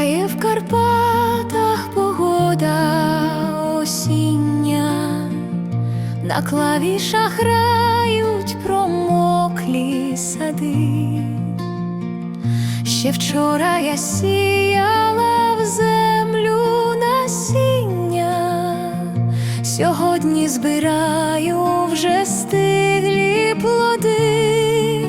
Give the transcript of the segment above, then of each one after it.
Сяє в Карпатах погода осіння, на клавішах грають промоклі сади, ще вчора я сіяла в землю насіння, сьогодні збираю вже стиглі плоди,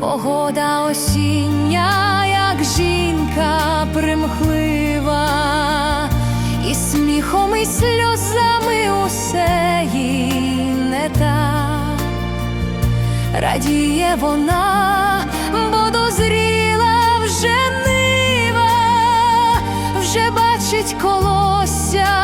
погода осіння як жінка примхлива, і сміхом, і сльозами усе їй не так. Радіє вона, бо дозріла вже нива, вже бачить колосся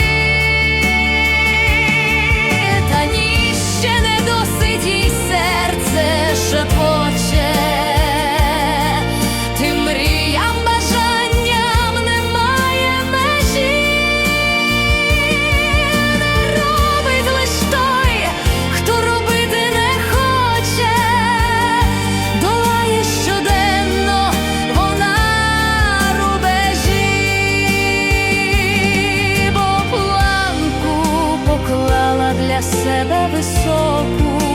себе високу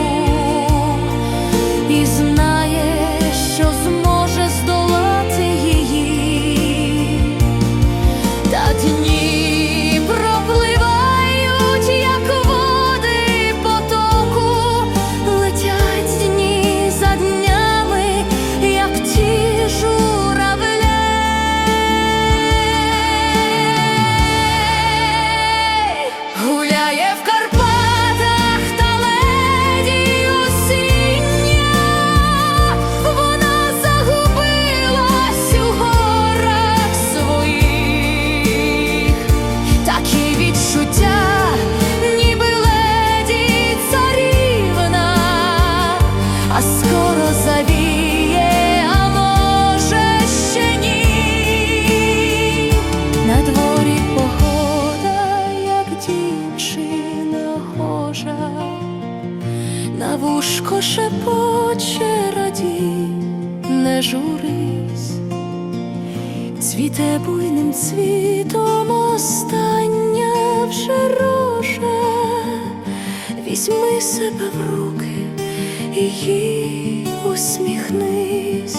шепоче раді, не журись, цвіте буйним цвітом остання вже роже, візьми себе в руки і їй усміхнись.